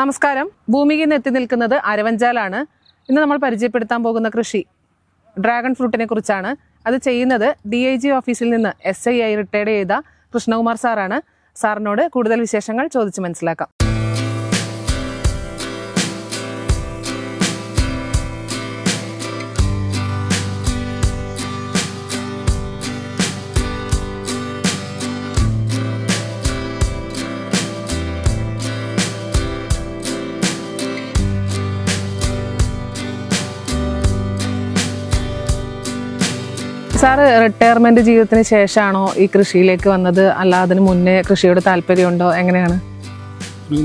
നമസ്കാരം. ഭൂമിയിൽ നിന്ന് എത്തി നിൽക്കുന്നത് അരവഞ്ചാലാണ്. ഇന്ന് നമ്മൾ പരിചയപ്പെടുത്താൻ പോകുന്ന കൃഷി ഡ്രാഗൺ ഫ്രൂട്ടിനെ കുറിച്ചാണ്. അത് ചെയ്യുന്നത് ഡി ഐ ജി ഓഫീസിൽ നിന്ന് എസ് ഐ ആയി റിട്ടയർഡ് ചെയ്ത കൃഷ്ണകുമാർ സാറാണ്. സാറിനോട് കൂടുതൽ വിശേഷങ്ങൾ ചോദിച്ച് മനസ്സിലാക്കാം. സാറ് റിട്ടയർമെന്റ് ജീവിതത്തിന് ശേഷമാണോ ഈ കൃഷിയിലേക്ക് വന്നത്? അല്ല അതിന് മുന്നേ കൃഷിയോട് താല്പര്യമുണ്ടോ? എങ്ങനെയാണ്?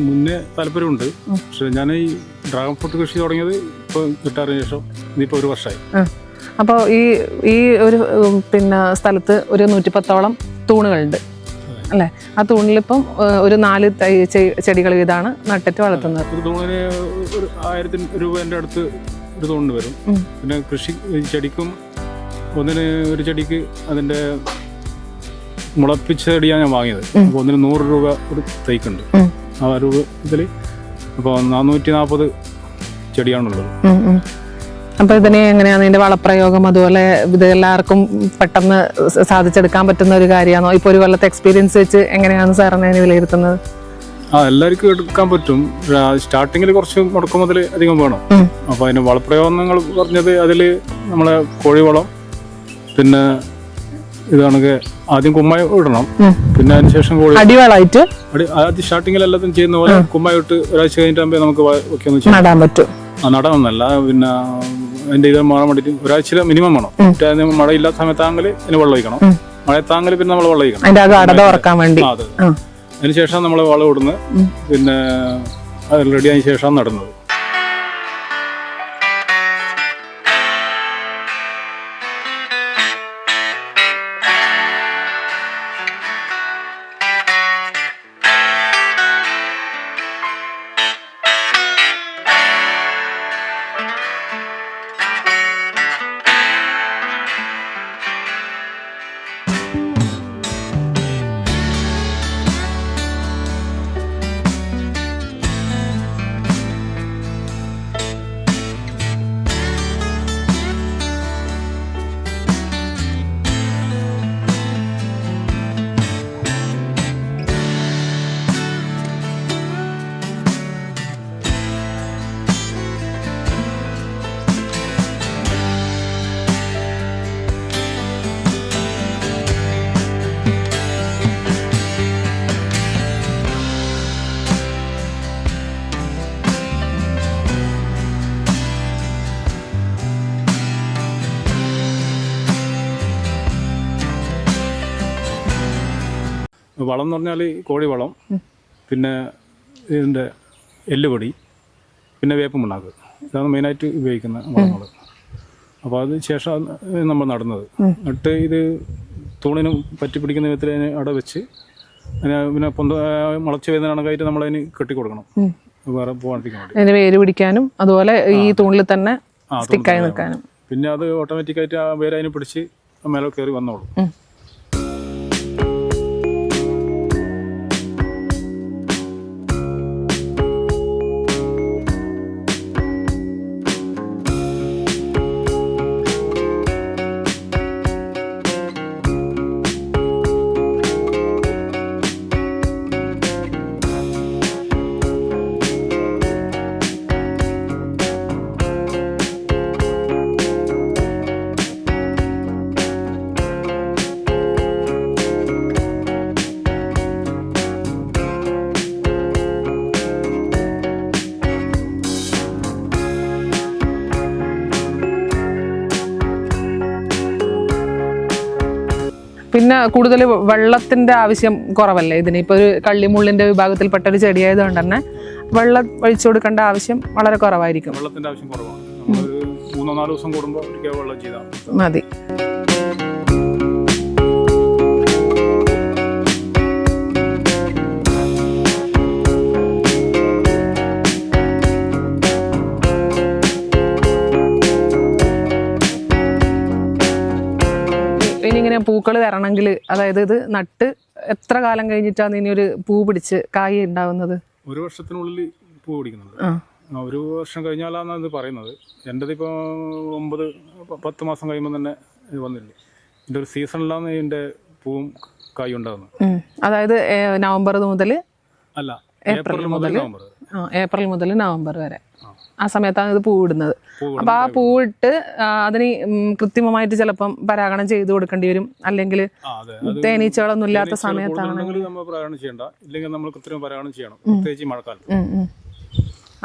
മുന്നേ താല്പര്യമുണ്ട്. പക്ഷെ ഞാൻ ഈ ഡ്രാഗൺ ഫ്രൂട്ട് കൃഷി തുടങ്ങിയത് ഇപ്പോൾ റിട്ടയറിന് ശേഷം ഇപ്പൊ ഒരു വർഷമായി അപ്പോൾ ഈ ഈ ഒരു പിന്നെ സ്ഥലത്ത് ഒരു നൂറ്റിപ്പത്തോളം തൂണുകളുണ്ട്. അല്ലേ? ആ തൂണിലിപ്പം ഒരു നാല് തൈ ചെടികൾ വീതാണ് നട്ടിട്ട് വളർത്തുന്നത്. ഒരു തൂണിന് ഒരു ആയിരത്തി രൂപേന്റെ അടുത്ത് ഒരു തൂണിന് വരും. പിന്നെ കൃഷി ചെടിക്കും ഒന്നിന് ഒരു ചെടിക്ക് അതിന്റെ മുളപ്പിച്ച ചെടിയാണ് ഞാൻ വാങ്ങിയത്. അപ്പോൾ ഒന്നിന് നൂറ് രൂപ ഒരു തൈക്കുണ്ട്. ആ രൂപ ഇതിൽ അപ്പോൾ നാനൂറ്റി നാൽപ്പത് ചെടിയാണുള്ളത്. അപ്പൊ ഇതിനെ എങ്ങനെയാണ് ഇതിന്റെ വളപ്രയോഗം? അതുപോലെ ഇത് എല്ലാവർക്കും പെട്ടെന്ന് സാധിച്ചെടുക്കാൻ പറ്റുന്ന ഒരു കാര്യമാണോ? ഇപ്പൊ ഒരു കൊല്ലത്തെ എക്സ്പീരിയൻസ് വെച്ച് എങ്ങനെയാണ് സാറിനെ വിലയിരുത്തുന്നത്? ആ എല്ലാവർക്കും എടുക്കാൻ പറ്റും. സ്റ്റാർട്ടിങ്ങിൽ കുറച്ച് മുടക്കം മുതൽ അധികം വേണം. അപ്പൊ അതിന് വളപ്രയോഗം നിങ്ങൾ പറഞ്ഞത് അതിൽ നമ്മളെ കോഴിവളം പിന്നെ ഇതാണെങ്കിൽ ആദ്യം കുമ്മായി ഇടണം. പിന്നെ അതിന് ശേഷം കോഴി അടിവളായിട്ട്. അടി- ആദ്യം സ്റ്റാർട്ടിങ്ങിൽ എല്ലാത്തും ചെയ്യുന്ന പോലെ കുമ്മായി ഇട്ട് ഒരാഴ്ച കഴിഞ്ഞിട്ടാകുമ്പോൾ നമുക്ക് ഒക്കെ ഒന്ന് ചെയ്യാം. നടാൻ പറ്റും. ആ നടണമെന്നല്ല പിന്നെ അതിന്റെ ഇത് മാറാൻ വേണ്ടിയിട്ട് ഒരാഴ്ച മിനിമം വേണം. മറ്റേ മഴ ഇല്ലാത്ത സമയത്താണെങ്കിൽ ഇതിന് വെള്ളം ഒഴിക്കണം. മഴ മഴയത്താങ്കിൽ പിന്നെ നമ്മൾ വെള്ളം ഒഴിക്കണം. അതിന്റെ അത് അടത ഉറക്കാൻ വേണ്ടി അതിനുശേഷം നമ്മൾ വളം ഇടുന്നത് പിന്നെ റെഡി ആയതിനു ശേഷം നടുന്നത്. വളം എന്ന് പറഞ്ഞാൽ കോഴിവളം പിന്നെ ഇതിന്റെ എല്ലുപൊടി പിന്നെ വേപ്പ് മണ്ണാക്ക് ഇതാണ് മെയിനായിട്ട് ഉപയോഗിക്കുന്ന വളങ്ങൾ അപ്പോൾ അത് ശേഷം നമ്മൾ നടുന്നത്. നട്ട് ഇത് തൂണിന് പറ്റി പിടിക്കുന്ന വിധത്തിൽ അതിനെ അട വെച്ച് അതിനെ പിന്നെ പൊന്ത മുളച്ച് വരുന്ന കണക്കായിട്ട് നമ്മൾ അതിന് കെട്ടിക്കൊടുക്കണം. കൊടുക്കണം വേറെ പോകാണ്ടിരിക്കാൻ വേര് പിടിക്കാനും അതുപോലെ ഈ തൂണിൽ തന്നെ സ്റ്റിക്കായി നിൽക്കാനും പിന്നെ അത് ഓട്ടോമാറ്റിക്കായിട്ട് ആ വേര് അതിനെ പിടിച്ച് മേലെ കയറി വന്നോളും. പിന്നെ കൂടുതൽ വെള്ളത്തിന്റെ ആവശ്യം കുറവല്ലേ ഇതിന്? ഇപ്പോൾ ഒരു കള്ളിമുള്ളിന്റെ വിഭാഗത്തിൽപ്പെട്ട ഒരു ചെടിയായതുകൊണ്ട് തന്നെ വെള്ളം ഒഴിച്ചു കൊടുക്കേണ്ട ആവശ്യം വളരെ കുറവായിരിക്കും. വെള്ളത്തിന്റെ ആവശ്യം കുറവാണ്. മൂന്നോ നാലോ ദിവസം കൂടുമ്പോൾ മതി. ഇനി ഇങ്ങനെ പൂക്കൾ വരണമെങ്കിൽ അതായത് ഇത് നട്ട് എത്ര കാലം കഴിഞ്ഞിട്ടാണ് ഇനി ഒരു പൂ പിടിച്ച് കായ ഉണ്ടാവുന്നത്? ഒരു വർഷത്തിനുള്ളിൽ പൂ പിടിക്കുന്നുണ്ട്. ഒരു വർഷം കഴിഞ്ഞാലാണ് ഇത് പറയുന്നത്. എന്റെത് ഇപ്പോൾ ഒമ്പത് പത്ത് മാസം കഴിയുമ്പോൾ തന്നെ ഇത് വന്നില്ലേ. ഇതിന്റെ ഒരു സീസണിലാണ് ഇതിന്റെ പൂവും കായും ഉണ്ടാകുന്നത് അതായത് നവംബർ മുതൽ അല്ല ഏപ്രിൽ മുതൽ നവംബർ. ഏപ്രിൽ മുതൽ നവംബർ വരെ. ആ സമയത്താണ് ഇത് പൂവിടുന്നത്. അപ്പൊ ആ പൂവിട്ട് അതിന് കൃത്രിമമായിട്ട് ചിലപ്പം പരാഗണം ചെയ്തു കൊടുക്കേണ്ടി വരും. അല്ലെങ്കിൽ തേനീച്ചകളൊന്നും ഇല്ലാത്ത സമയത്താണ്.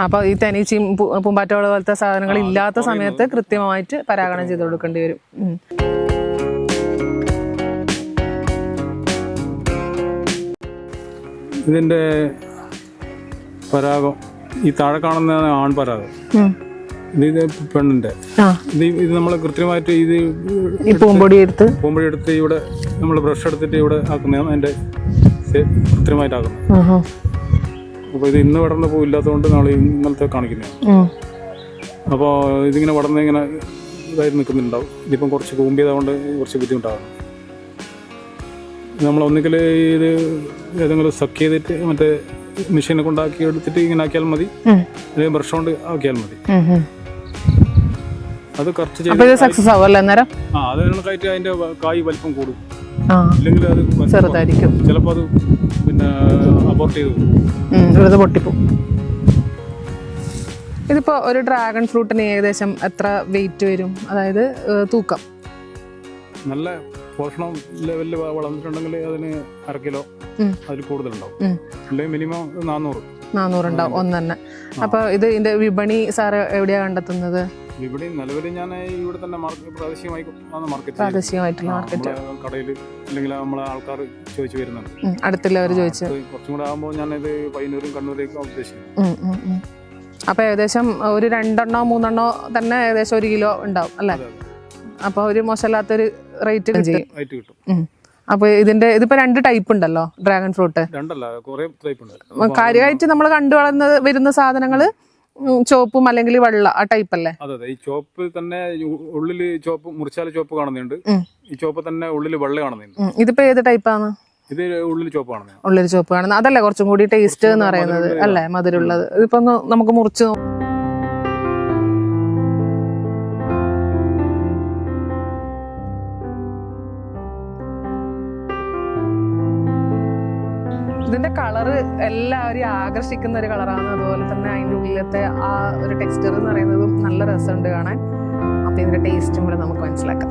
അപ്പൊ ഈ തേനീച്ചയും പൂമ്പാറ്റകൾ പോലത്തെ സാധനങ്ങൾ ഇല്ലാത്ത സമയത്ത് കൃത്യമായിട്ട് പരാഗണം ചെയ്തു കൊടുക്കേണ്ടി വരും. ഇതിന്റെ പരാഗം ഈ താഴെ കാണുന്ന ആൺപരാഗം ഉം. ഇത് പെണ്ണിന്റെ. ഇത് ഇത് നമ്മൾ കൃത്യമായിട്ട് ഇത് പൂമ്പൊടി എടുത്ത്? പൂമ്പൊടി എടുത്ത് ഇവിടെ നമ്മൾ ബ്രഷ് എടുത്തിട്ട് ഇവിടെ ആക്കുന്നതാണ് അതിന്റെ കൃത്യമായിട്ട് ആക്കുന്നത്. അപ്പോൾ ഇത് ഇന്ന് വളർന്ന പൂ ഇല്ലാത്തതുകൊണ്ട് നമ്മൾ ഇന്നലത്തെ കാണിക്കുന്നു. അപ്പോൾ ഇതിങ്ങനെ വടർന്ന് ഇങ്ങനെ ഇതായി നിൽക്കുന്നുണ്ടാവും. ഇതിപ്പം കുറച്ച് കൂമ്പിയതുകൊണ്ട് കുറച്ച് ബുദ്ധിമുട്ടാകും നമ്മൾ ഒന്നുകിൽ ഇത് ഏതെങ്കിലും സക്ക് ചെയ്തിട്ട് മറ്റേ മെഷീനെ കൊണ്ടാക്കി എടുത്തിട്ട് ഇങ്ങനെ ആക്കിയാൽ മതി. അല്ലെങ്കിൽ ബ്രഷ് കൊണ്ട് ആക്കിയാൽ മതി. അത് കറക്റ്റ് ചെയ്ത് സക്സസ് ആവും അല്ലേ അന്നേരം? ആ അത് കണക്കായിട്ട് അതിന്റെ കായ് വലിപ്പം കൂടും. അല്ലെങ്കിൽ ഇല്ലെങ്കിൽ അത് ചെറുതായിരിക്കും. ചിലപ്പോൾ അത് പിന്നെ അബോർട്ട് ചെയ്ത് വെറുതെ പൊട്ടിപ്പോ ഇതിപ്പോ ഒരു ഡ്രാഗൺ ഫ്രൂട്ടിന് ഏകദേശം എത്ര വെയിറ്റ് വരും? അതായത് തൂക്കം. നല്ല പോഷണം ലെവലിൽ വളർന്നിട്ടുണ്ടെങ്കിൽ അതിന് അര കിലോ. അതിൽ കൂടുതലുണ്ടാവും. അല്ലെങ്കിൽ മിനിമം നാനൂറ് നാനൂറുണ്ടാവും ഒന്ന് തന്നെ അപ്പൊ ഇത് ഇതിന്റെ വിപണി സാറ് എവിടെയാ കണ്ടെത്തുന്നത്? വിപണി നിലവിൽ ഞാൻ ഇവിടെ തന്നെ മാർക്കറ്റ് പ്രാദേശികമായി മാർക്കറ്റ് പ്രാദേശികമായിട്ടുള്ള മാർക്കറ്റ് കടയിൽ അല്ലെങ്കിൽ നമ്മളെ ആൾക്കാർ ചോദിച്ചു വരുന്നുണ്ട്. അടുത്തുള്ളവർ ചോദിച്ചു. കുറച്ചും കൂടെ ആകുമ്പോൾ ഇത് പയ്യന്നൂരും കണ്ണൂരേക്കും ഉദ്ദേശിക്കുന്നു. ഉം, ഉം, ഉം. അപ്പൊ ഏകദേശം ഒരു രണ്ടെണ്ണോ മൂന്നെണ്ണോ തന്നെ ഏകദേശം ഒരു കിലോ ഉണ്ടാവും അല്ലേ? അതെ അതെ അപ്പൊ ഒരു മോശമില്ലാത്തൊരു റേറ്റ് കിട്ടും. അപ്പൊ ഇതിന്റെ ഇതിപ്പോ രണ്ട് ടൈപ്പ് ഉണ്ടല്ലോ ഡ്രാഗൺ ഫ്രൂട്ട് രണ്ടല്ല കുറേ ടൈപ്പ് ഉണ്ട്. കാര്യമായിട്ട് നമ്മൾ കണ്ടു വളർന്ന് വരുന്ന സാധനങ്ങൾ ചോപ്പും അല്ലെങ്കിൽ വെള്ള ആ ടൈപ്പ് അല്ലേ? അതെ അതെ. ഈ ചോപ്പ് തന്നെ ഉള്ളിൽ ചോപ്പ് മുറിച്ചാൽ ചോപ്പ് കാണുന്നുണ്ട്. ഈ ചോപ്പ് തന്നെ ഉള്ളിൽ വെള്ള കാണുന്നുണ്ട്. ഇതിപ്പോ ഏത് ടൈപ്പാണ് ഇത് ഉള്ളിൽ ചോപ്പ് കാണുന്നത് ഉള്ളിൽ ചോപ്പ് കാണുന്നത്. അതല്ലേ കുറച്ചും കൂടി ടേസ്റ്റ് എന്ന് പറയുന്നത് അല്ലേ? മധുരമുള്ളത്. ഇതിപ്പോ ഒന്ന് നമുക്ക് മുറിച്ച് ആകർഷിക്കുന്ന ഒരു കളറാണ്. അതുപോലെ തന്നെ അതിന്റെ ഉള്ളിലത്തെ ആ ഒരു ടെക്സ്ചർ എന്ന് പറയുന്നതും നല്ല രസമുണ്ട് കാണാൻ. അപ്പൊ ഇതിന്റെ ടേസ്റ്റും കൂടെ നമുക്ക് മനസ്സിലാക്കാം.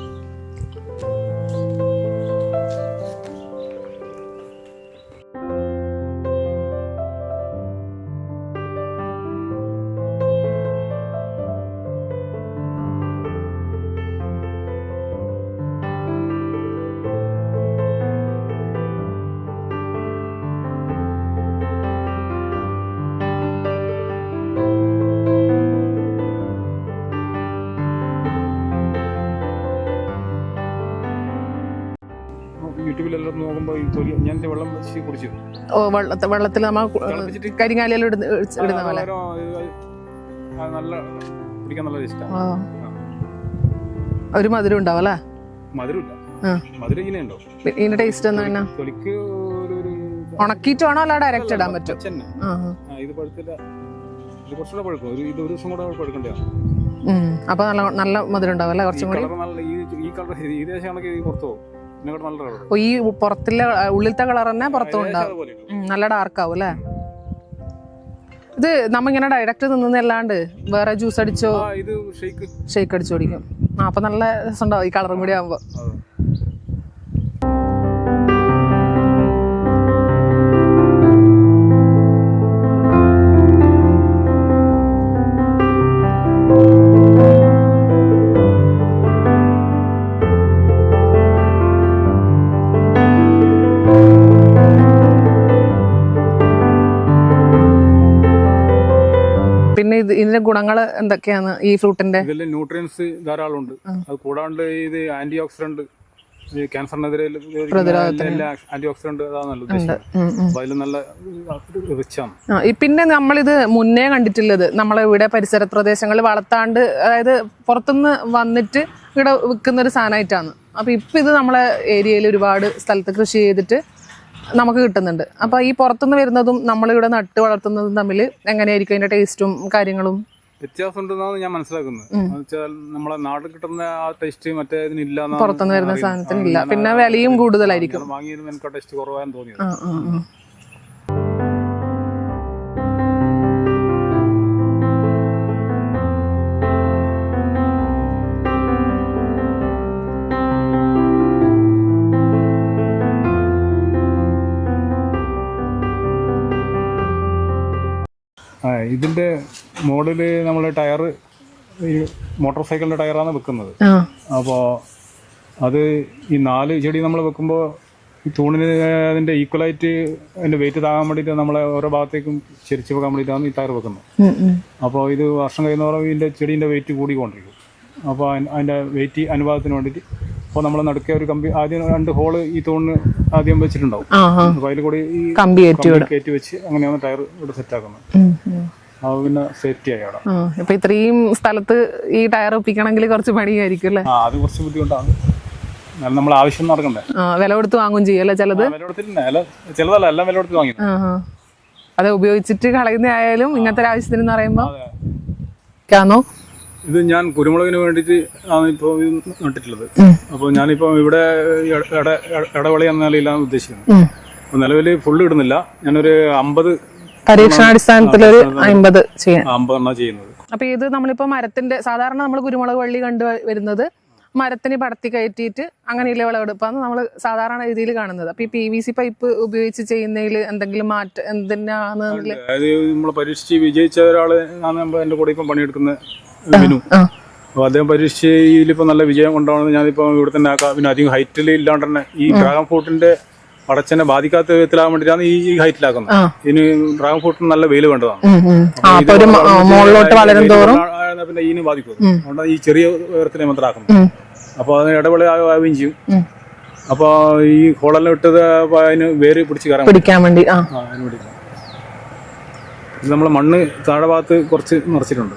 ഇതിന്റെ വെള്ളം വെച്ച് കുടിച്ചു. ഓ വെള്ളത്തിൽ വെള്ളത്തിൽ നമ്മൾ കരിങ്ങാലിയിൽ ഇടുന്ന പോലെ. നല്ല കുടിക്കാൻ നല്ല ഇഷ്ടമാണ്. ഒരു മധുരം ഉണ്ടാവും അല്ലേ? മധുരമില്ല. മധുരം ഇങ്ങനെ ഉണ്ടോ ഇതിന്റെ ടേസ്റ്റ് എന്ന്? പിന്നെ തൊലിക്ക് ഒരു ഒരു ഉണക്കിയിട്ട് വേണോ അല്ല ഡയറക്റ്റ് ഇടാൻ പറ്റും? ഇത് പഴുത്തില്ല. ഇത് കുറച്ചുകൂടെ പഴുക്കും. ഒരു ഇത് ഒരു ദിവസം കൂടെ പഴുക്കണ്ടതാണ്. അപ്പൊ നല്ല നല്ല മധുരം ഉണ്ടാവും അല്ലേ? കുറച്ചും കൂടി? ഈ കളർ ഈ ദേശം കണക്ക് ഈ പുറത്തു പോകും. ഈ പുറത്തിലെ ഉള്ളിലത്തെ കളർ തന്നെ പുറത്തും ഉണ്ടാവും നല്ല ഡാർക്ക് ആവും അല്ലേ? ഇത് നമ്മ ഇങ്ങനെ ഡയറക്റ്റ് നിന്നല്ലാണ്ട് വേറെ ജ്യൂസ് അടിച്ചോ? ഷേക്ക് അടിച്ചു കുടിക്കും. ആ അപ്പൊ നല്ല രസം ഉണ്ടാവും ഈ കളറും കൂടി ആവുമ്പോ. ഇതിന്റെ ഗുണങ്ങൾ എന്തൊക്കെയാണ് ഈ ഫ്രൂട്ടിന്റെ? ഇതിൽ ന്യൂട്രിയൻസ് ധാരാളം ഉണ്ട് അത് കൂടാണ്ട് ഇത് ആന്റി ഓക്സിഡന്റ് ക്യാൻസറിനെതിരെ ആന്റി ഓക്സിഡന്റ് അതിൽ നല്ല റിച്ചാണ്. പിന്നെ നമ്മളിത് മുന്നേ കണ്ടിട്ടുള്ളത് നമ്മളെ ഇവിടെ പരിസര പ്രദേശങ്ങളിൽ വളർത്താണ്ട് അതായത് പുറത്തുനിന്ന് വന്നിട്ട് ഇവിടെ വിൽക്കുന്ന ഒരു സാധനമായിട്ടാണ്. അപ്പൊ ഇപ്പൊ ഇത് നമ്മളെ ഏരിയയിൽ ഒരുപാട് സ്ഥലത്ത് കൃഷി ചെയ്തിട്ട് നമുക്ക് കിട്ടുന്നുണ്ട്. അപ്പൊ ഈ പുറത്തുനിന്ന് വരുന്നതും നമ്മളിവിടെ നട്ട് വളർത്തുന്നതും തമ്മിൽ എങ്ങനെയായിരിക്കും അതിന്റെ ടേസ്റ്റും കാര്യങ്ങളും? വ്യത്യാസമുണ്ടെന്നാണ് ഞാൻ മനസ്സിലാക്കുന്നത്. നമ്മളെ നാട്ടിൽ കിട്ടുന്ന ആ ടേസ്റ്റ് മറ്റേ ഇതിനില്ല പുറത്തുനിന്ന് വരുന്ന സാധനത്തിനില്ല. പിന്നെ വിലയും കൂടുതലായിരിക്കും. വാങ്ങിയതും എനിക്ക് ടേസ്റ്റ് കുറവായെന്ന് തോന്നിയത്. മോഡൽ നമ്മൾ ടയർ ഈ മോട്ടോർ സൈക്കിളിന്റെ ടയറാണ് വെക്കുന്നത്. അപ്പോ അപ്പോൾ അത് ഈ നാല് ചെടി നമ്മൾ വെക്കുമ്പോൾ ഈ തൂണിന് അതിന്റെ ഈക്വലായിട്ട് അതിന്റെ വെയിറ്റ് താങ്ങാൻ വേണ്ടിയിട്ട് നമ്മളെ ഓരോ ഭാഗത്തേക്കും ചെരിച്ച് വെക്കാൻ വേണ്ടിയിട്ടാണ് ഈ ടയർ വെക്കുന്നത്. അപ്പോൾ ഇത് വർഷം കഴിയുന്നതോറും ഇതിന്റെ ചെടീന്റെ വെയിറ്റ് കൂടിക്കൊണ്ടിരിക്കും. അപ്പോൾ അതിന്റെ വെയിറ്റ് അനുപാതത്തിന് വേണ്ടിയിട്ട് അപ്പോൾ നമ്മൾ നടുക്കെ ഒരു കമ്പി ആദ്യം രണ്ട് ഹോൾ ഈ തൂണിന് ആദ്യം വെച്ചിട്ടുണ്ടാവും. അപ്പോൾ അതിൽ കൂടി ഈ കമ്പി കയറ്റി വെച്ച് അങ്ങനെയാണ് ടയർ ഇവിടെ സെറ്റ് പിന്നെ സേഫ്റ്റി ആയി അവിടെ. ഇപ്പൊ ഇത്രയും സ്ഥലത്ത് ഈ ടയർ ഒപ്പിക്കണമെങ്കിൽ കുറച്ച് പണിയായിരിക്കും അല്ലേ? അത് കുറച്ച് ബുദ്ധിമുട്ടാണ്. നമ്മൾ ആവശ്യം നടക്കണ്ടേ? വില കൊടുത്ത് വാങ്ങും ചെയ്യല്ലേ ചിലത്? ആ, വില കൊടുത്തിട്ടുണ്ട് അല്ല ചിലതല്ല എല്ലാം വില കൊടുത്ത് ആ. അത് ഉപയോഗിച്ചിട്ട് കളയുന്ന ആയാലും ഇങ്ങനത്തെ ആവശ്യത്തിന് പറയുമ്പോ. ആണോ ഇത് ഞാൻ കുരുമുളകിന് വേണ്ടിയിട്ട് ആണ് ഇപ്പോൾ ഇത് നട്ടിട്ടുള്ളത്. അപ്പോൾ ഞാനിപ്പോൾ ഇവിടെ ഇട- ഇട- ഇടവളി എന്ന നിലയിലാണ് ഉദ്ദേശിക്കുന്നത്. നിലവിൽ ഫുള്ള് ഇടുന്നില്ല. ഞാനൊരു അമ്പത് പരീക്ഷണാടിസ്ഥാനത്തിൽ ഒരു അമ്പത് ചെയ്യാം അമ്പതെണ്ണ ചെയ്യുന്നത്. അപ്പൊ ഇത് നമ്മളിപ്പോ മരത്തിന്റെ സാധാരണ നമ്മൾ കുരുമുളക് വള്ളി കണ്ടു വരുന്നത് മരത്തിന് പടത്തി കയറ്റിയിട്ട് അങ്ങനെയുള്ള വിളവെടുപ്പാണ് നമ്മൾ സാധാരണ രീതിയിൽ കാണുന്നത്. അപ്പൊ ഈ പി വി സി പൈപ്പ് ഉപയോഗിച്ച് ചെയ്യുന്നതിൽ എന്തെങ്കിലും മാറ്റം എന്തിനാണ് അതായത് നമ്മൾ പരീക്ഷിച്ച് വിജയിച്ച ഒരാൾ എന്റെ കൂടെ ഇപ്പം പണിയെടുക്കുന്ന വിനു. അപ്പോൾ അദ്ദേഹം പരീക്ഷിച്ചതിലിപ്പോൾ നല്ല വിജയം കൊണ്ടാണ് ഞാനിപ്പോൾ ഇവിടെ തന്നെ പിന്നെ അധികം ഹൈറ്റിൽ ഇല്ലാണ്ട് തന്നെ ഈ ഡ്രാഗൺ ഫ്രൂട്ടിന്റെ പടച്ചനെ ബാധിക്കാത്ത വിധത്തിലാകാൻ വേണ്ടിയിട്ടാണ് ഈ ഈ ഹൈറ്റിലാക്കുന്നത് ഇനി ഡ്രാഗൺ ഫ്രൂട്ടിന് നല്ല വെയിൽ വേണ്ടതാണ്. മുകളിലോട്ട് വളരും തോറും. പിന്നെ ഈന് ബാധിക്കും. അതുകൊണ്ടാണ് ഈ ചെറിയ ഉയരത്തിനെ മാത്രമാക്കുന്നത്. അപ്പോൾ അതിന് ഇടവേള ആവുകയും ചെയ്യും. അപ്പൊ ഈ ഹോളെല്ലാം ഇട്ടത് അതിന് വേര് പിടിച്ച് കയറാൻ പിടിക്കാൻ വേണ്ടി അതിന് ഇത് നമ്മൾ മണ്ണ് താഴെ ഭാഗത്ത് കുറച്ച് നിറച്ചിട്ടുണ്ട്.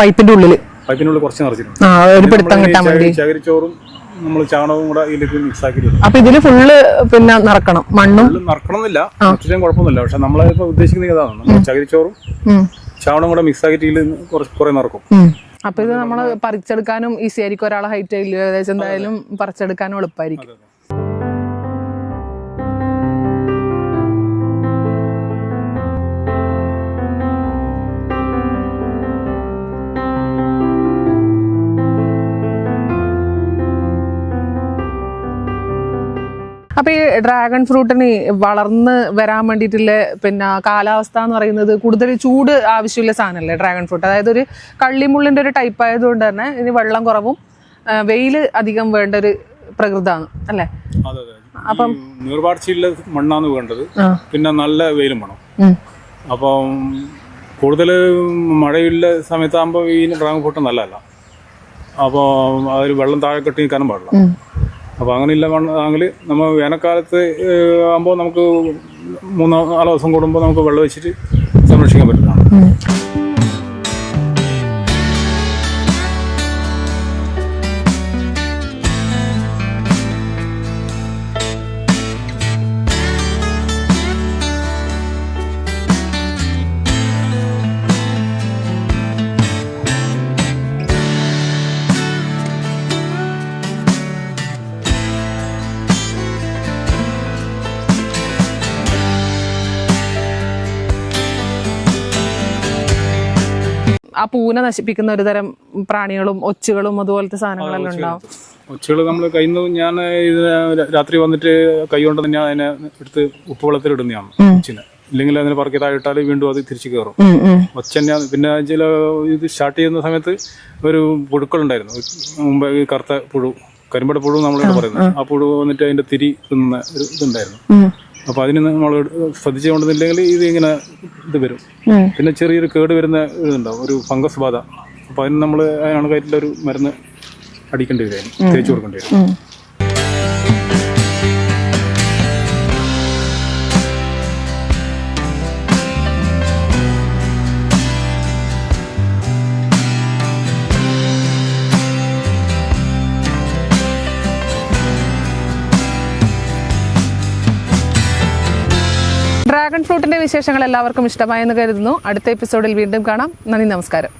പൈപ്പിന്റെ ഉള്ളിൽ. പൈപ്പിന്റെ ഉള്ളിൽ കുറച്ച് നിറച്ചിട്ടുണ്ട്. ആ നമ്മൾ ചാണകവും കൂടെ ഇതിലേക്ക് മിക്സ് ആക്കിയിട്ടുണ്ട് അപ്പൊ ഇതിൽ ഫുള്ള് പിന്നെ നിറക്കണം. മണ്ണും? ഉള്ളിൽ നിറക്കണമെന്നില്ല. നിറച്ചിട്ടും കുഴപ്പമൊന്നുമില്ല. പക്ഷെ നമ്മളിപ്പോൾ ഉദ്ദേശിക്കുന്നത് ഇതാണ് നമ്മൾ ചകിരിച്ചോറും ചാണകം കൂടെ മിക്സ് ആക്കിയിട്ട് ഇതിൽ കുറച്ച് കുറെ നിറക്കും. ഉം. അപ്പൊ ഇത് നമ്മൾ പറിച്ചെടുക്കാനും ഈസി ആയിരിക്കും ഒരാളെ ഹൈറ്റ് ഇല്ല? ഏകദേശം എന്തായാലും പറിച്ചെടുക്കാനും എളുപ്പമായിരിക്കും ഡ്രാഗൺ ഫ്രൂട്ടിന് വളർന്ന് വരാൻ വേണ്ടിയിട്ടുള്ള പിന്നെ കാലാവസ്ഥ എന്ന് പറയുന്നത് കൂടുതൽ ചൂട് ആവശ്യമുള്ള സാധനമല്ലേ ഡ്രാഗൺ ഫ്രൂട്ട്? അതായത് ഒരു കള്ളിമുള്ളിന്റെ ഒരു ടൈപ്പ് ആയതുകൊണ്ട് തന്നെ ഇതിന് വെള്ളം കുറവും വെയിൽ അധികം വേണ്ട ഒരു പ്രകൃതമാണ് അല്ലേ? അപ്പം നീർവാഴ്ചയുള്ള മണ്ണാണ് വേണ്ടത്. പിന്നെ നല്ല വെയിലും വേണം. അപ്പം കൂടുതൽ മഴയുള്ള സമയത്താകുമ്പോൾ ഈ ഡ്രാഗൺ ഫ്രൂട്ട് നല്ലതല്ല. അപ്പോൾ അതിൽ വെള്ളം താഴെ കെട്ടി നിൽക്കാനും പാടില്ല. അപ്പോൾ അങ്ങനെയില്ല ആണെങ്കിൽ നമ്മൾ വേനൽക്കാലത്ത് ആകുമ്പോൾ നമുക്ക് മൂന്നോ നാലോ ദിവസം കൂടുമ്പോൾ നമുക്ക് വെള്ളം വെച്ചിട്ട് സംരക്ഷിക്കാൻ പറ്റുന്നതാണ്. പൂനെ നശിപ്പിക്കുന്ന ഒരു തരം പ്രാണികളും ഒച്ചുകളും അതുപോലത്തെ സാധനങ്ങളെല്ലാം ഉണ്ടാവും. ഒച്ചകൾ നമ്മൾ കഴിയുന്നതും ഞാൻ ഇത് രാത്രി വന്നിട്ട് കൈ കൊണ്ട് തന്നെ അതിനെ എടുത്ത് ഉപ്പുവെള്ളത്തിൽ ഇടുന്നതാണ് ഒച്ചിനെ. ഇല്ലെങ്കിൽ അതിനെ പറക്കി താഴെ വീണ്ടും അത് തിരിച്ചു കയറും ഉം, ഉം. ഒച്ച തന്നെയാണ് പിന്നെ ചില ഇത് സ്റ്റാർട്ട് ചെയ്യുന്ന സമയത്ത് ഒരു പുഴുക്കളുണ്ടായിരുന്നു. മുമ്പ് ഈ കറുത്ത പുഴു കരിമ്പട പുഴു നമ്മളിവിടെ പറയുന്നത്. ആ. പുഴു വന്നിട്ട് അതിന്റെ തിരി തിന്നുന്ന ഒരു ഇതുണ്ടായിരുന്നു. അപ്പോൾ അതിന് നമ്മൾ ശ്രദ്ധിച്ചു കൊണ്ടുവന്നില്ലെങ്കിൽ ഇത് ഇങ്ങനെ ഇത് വരും. പിന്നെ ചെറിയൊരു കേട് വരുന്ന ഇതുണ്ടാവും. ഒരു ഫംഗസ് ബാധ. അപ്പോൾ അതിന് നമ്മൾ അണുകയറ്റിലൊരു മരുന്ന് അടിക്കേണ്ടി വരും. തേച്ച് കൊടുക്കേണ്ടി വരും. ഡ്രാഗൺ ഫ്രൂട്ടിന്റെ വിശേഷങ്ങൾ എല്ലാവർക്കും ഇഷ്ടമായെന്ന് കരുതുന്നു. അടുത്ത എപ്പിസോഡിൽ വീണ്ടും കാണാം. നന്ദി നമസ്കാരം.